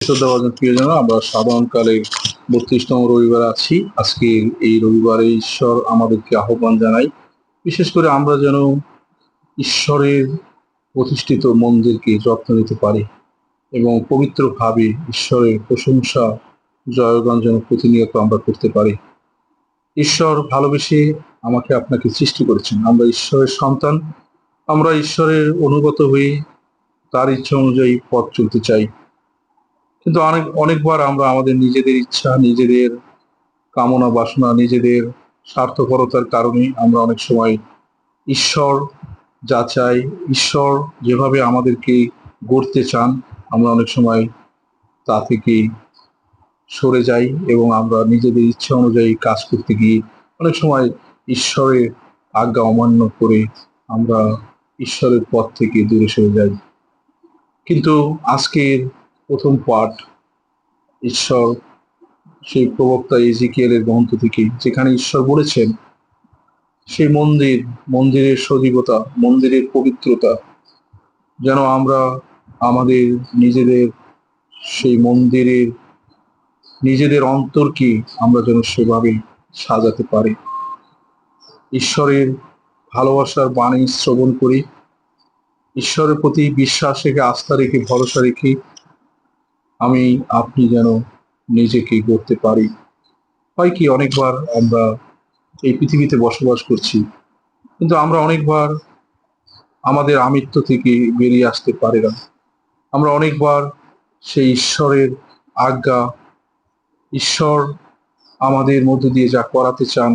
শ্রদ্ধাভাজন প্রিয়জন আমরা সাধারণকালে বত্রিশতম রবিবার আছি। আজকে এই রবিবারে ঈশ্বর আমাদেরকে আহ্বান জানাই, বিশেষ করে আমরা যেন ঈশ্বরের প্রতিষ্ঠিত মন্দিরকে যত্ন নিতে পারি এবং পবিত্রভাবে ঈশ্বরের প্রশংসা, জয়গান যেন প্রতিনিয়ত আমরা করতে পারি। ঈশ্বর ভালোবেসে আমাকে আপনাকে সৃষ্টি করেছেন। আমরা ঈশ্বরের সন্তান, আমরা ঈশ্বরের অনুগত হয়ে তার ইচ্ছা অনুযায়ী পথ চলতে চাই। কিন্তু অনেক, অনেকবার আমরা আমাদের নিজেদের ইচ্ছা, নিজেদের কামনা, বাসনা, নিজেদের স্বার্থপরতার কারণে আমরা অনেক সময় ঈশ্বর যা চাই, ঈশ্বর যেভাবে আমাদেরকে গড়তে চান, আমরা অনেক সময় তা থেকে সরে যাই এবং আমরা নিজেদের ইচ্ছা অনুযায়ী কাজ করতে গিয়ে অনেক সময় ঈশ্বরের আজ্ঞা অমান্য করে আমরা ঈশ্বরের পথ থেকে দূরে সরে যাই। কিন্তু আজকের প্রথম পাঠ, ঈশ্বর, সেই প্রবক্তা এজিকিয়েলের গ্রন্থ থেকে, যেখানে ঈশ্বর বলেছেন, সেই মন্দির, মন্দিরের সজীবতা, মন্দিরের পবিত্রতা, যেন আমরা আমাদের নিজেদের সেই মন্দিরের, নিজেদের অন্তরকে আমরা যেন সেভাবে সাজাতে পারি। ঈশ্বরের ভালোবাসার বাণী শ্রবণ করি। ঈশ্বরের প্রতি বিশ্বাস রেখে, আস্থা রেখে, ভরসা রেখে আমি, আপনি যেন নিজেকে গড়তে পারি। হয় কি, অনেকবার আমরা এই পৃথিবীতে বসবাস করছি, কিন্তু আমরা অনেকবার আমাদের আমিত্ব থেকে বেরিয়ে আসতে পারি না। আমরা অনেকবার সেই ঈশ্বরের আজ্ঞা, ঈশ্বর আমাদের মধ্য দিয়ে যা করাতে চান,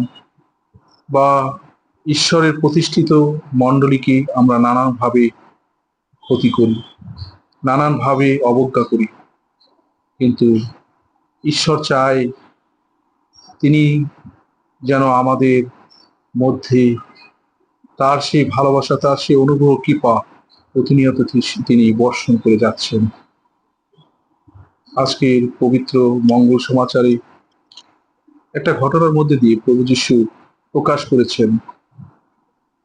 বা ঈশ্বরের প্রতিষ্ঠিত মণ্ডলীকে আমরা নানানভাবে ক্ষতি করি, নানানভাবে অবজ্ঞা করি। কিন্তু ঈশ্বর চায় তিনি যেন আমাদের মধ্যে তার সেই ভালোবাসা, তার সেই অনুগ্রহ, কৃপা প্রতিনিয়ত তিনি বর্ষণ করে যাচ্ছেন। আজকের পবিত্র মঙ্গল সমাচারে একটা ঘটনার মধ্যে দিয়ে প্রভু যিশু প্রকাশ করেছেন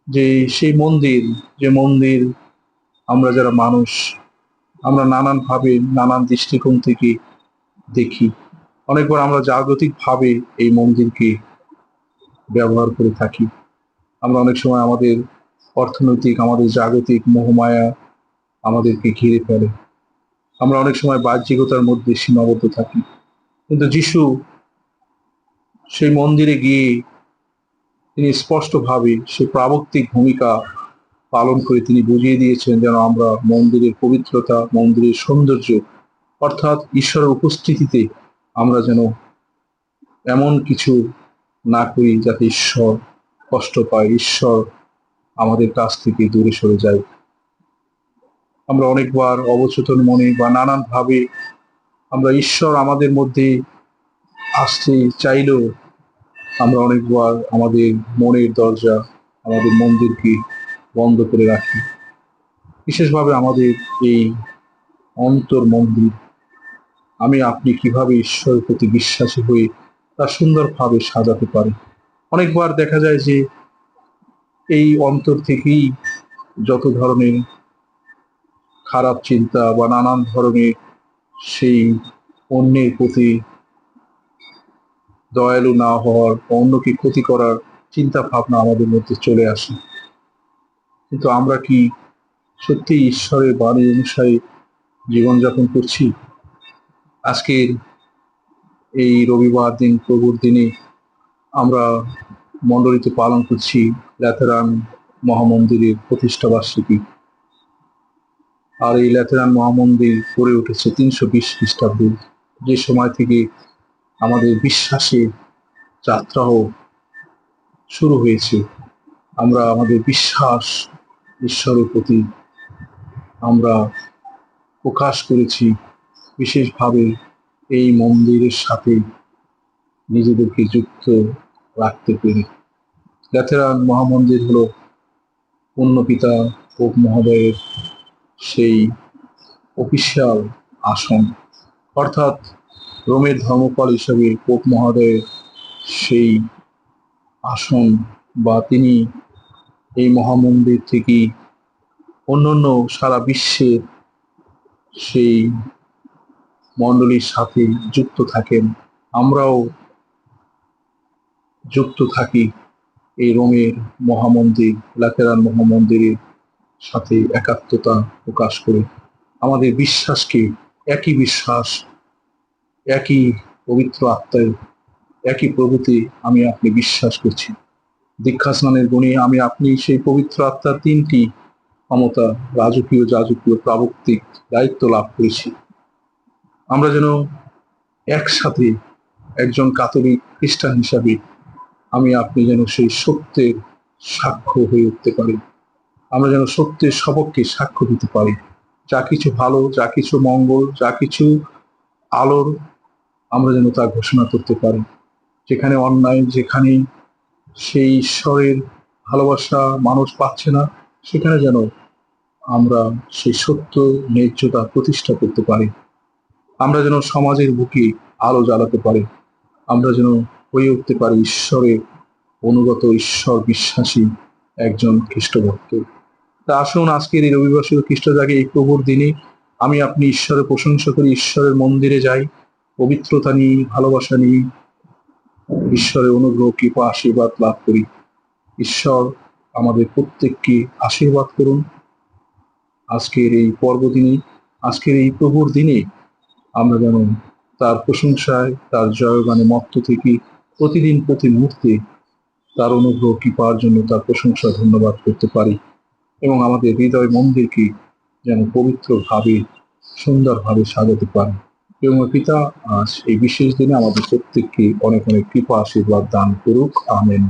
যে সেই মন্দির, যে মন্দির আমরা যারা মানুষ আমরা নানান ভাবে নানান দৃষ্টিকোণ থেকে দেখি। অনেকবার আমরা জাগতিক ভাবে এই মন্দিরকে ব্যবহার করে থাকি। আমরা অনেক সময় আমাদের অর্থনৈতিক, আমাদের জাগতিক মোহমায়া আমাদেরকে ঘিরে ফেলে। আমরা অনেক সময় বাহ্যিকতার মধ্যে সীমাবদ্ধ থাকি। কিন্তু যিশু সেই মন্দিরে গিয়ে তিনি স্পষ্টভাবে সে প্রাবক্তিক ভূমিকা পালন করে তিনি বুঝিয়ে দিয়েছেন যেন আমরা মন্দিরের পবিত্রতা, মন্দিরের সৌন্দর্য, অর্থাৎ ঈশ্বরের উপস্থিতিতে আমরা যেন এমন কিছু না করি যাতে ঈশ্বর কষ্ট পায়, ঈশ্বর আমাদের কাছ থেকে দূরে সরে যায়। আমরা অনেকবার অবচেতন মনে বা নানান ভাবে আমরা ঈশ্বর আমাদের মধ্যে আসতে চাইলেও আমরা অনেকবার আমাদের মনের দরজা, আমাদের মন্দিরকে বন্ধ করে রাখি। বিশেষভাবে আমাদের এই অন্তর মন্দির আমি আপনি কীভাবে ঈশ্বরের প্রতি বিশ্বাসী হয়ে তা সুন্দরভাবে সাজাতে পারি অনেকবার দেখা যায় যে এই অন্তর থেকেই যত ধরনের খারাপ চিন্তা বা নানান ধরনের সেই অন্যের প্রতি দয়ালু না হওয়ার অন্যকে ক্ষতি করার চিন্তা ভাবনা আমাদের মধ্যে চলে আসে। কিন্তু আমরা কি সত্যি ঈশ্বরের বাণী অনুসারে জীবনযাপন করছি? আজকের এই রবিবার দিন, প্রভুর দিনে আমরা মণ্ডলীতে পালন করছি ল্যাথেরান মহামন্দিরের প্রতিষ্ঠা বার্ষিকী। আর এই ল্যাথেরান মহামন্দির গড়ে উঠেছে তিনশো বিশ খ্রিস্টাব্দে। যে সময় থেকে আমাদের বিশ্বাসের যাত্রাও শুরু হয়েছে। আমরা আমাদের বিশ্বাস ঈশ্বরের প্রতি আমরা প্রকাশ করেছি বিশেষভাবে এই মন্দিরের সাথে নিজেদেরকে যুক্ত রাখতে পেরে। ল্যাথেরান মহামন্দির হলো পূর্ণপিতা পোপ মহোদয়ের সেই অফিসিয়াল আসন। অর্থাৎ রোমের ধর্মপাল হিসাবে পোপ মহোদয়ের সেই আসন বা তিনি এই মহামন্দির থেকেই অন্যান্য সারা বিশ্বের সেই মণ্ডলীর সাথে যুক্ত থাকেন। আমরাও যুক্ত থাকি এই রোমের মহামন্দির লাতেরান মহামন্দিরের সাথে একাত্মতা প্রকাশ করে। আমাদের বিশ্বাসকে একই বিশ্বাস, একই পবিত্র আত্মায়, একই প্রভুতে আমি আপনি বিশ্বাস করছি। দীক্ষা স্নানের গুণে আমি আপনি সেই পবিত্র আত্মার তিনটি ক্ষমতা, রাজকীয়, যাজকীয়, প্রাবক্তিক দায়িত্ব লাভ করেছি। আমরা যেন একসাথে একজন কাতলিক খ্রিস্টান হিসাবে আমি আপনি যেন সেই সত্যের সাক্ষ্য হয়ে উঠতে পারি। আমরা যেন সত্যের সবককে সাক্ষ্য দিতে পারি। যা কিছু ভালো, যা কিছু মঙ্গল, যা কিছু আলোর আমরা যেন তা ঘোষণা করতে পারি। যেখানে অন্যায়, যেখানে সেই ঈশ্বরের ভালোবাসা মানুষ পাচ্ছে না, সেখানে যেন আমরা সেই সত্য ন্যায্যতা প্রতিষ্ঠা করতে পারি। আমরা যেন সমাজের বুকে আলো জ্বালাতে পারি। আমরা যেন হয়ে উঠতে পারি ঈশ্বরের অনুগত, ঈশ্বর বিশ্বাসী একজন খ্রিস্টভক্ত। তা আসুন আজকের এই রবিবার শুধু খ্রিস্ট জাগে এই প্রভুর দিনে আমি আপনি ঈশ্বরের প্রশংসা করি, ঈশ্বরের মন্দিরে যাই, পবিত্রতা নিয়ে, ভালোবাসা নিয়ে ঈশ্বরের অনুগ্রহ, কৃপা, আশীর্বাদ লাভ করি। ঈশ্বর, আমাদের প্রত্যেককে আশীর্বাদ করুন। আজকের এই পর্বদিনে, আজকের এই প্রভুর দিনে আমরা যেন তার প্রশংসায়, তার জয়গানে মত্ত থেকে প্রতিদিন, প্রতি মুহূর্তে তার অনুগ্রহ, কৃপার জন্য তার প্রশংসা, ধন্যবাদ করতে পারি এবং আমাদের হৃদয় মন্দিরকে যেন পবিত্রভাবে, সুন্দরভাবে সাজাতে পারি। এবং পিতা, আজ এই বিশেষ দিনে আমাদের প্রত্যেককে অনেক অনেক কৃপা, আশীর্বাদ দান করুক। আমেন।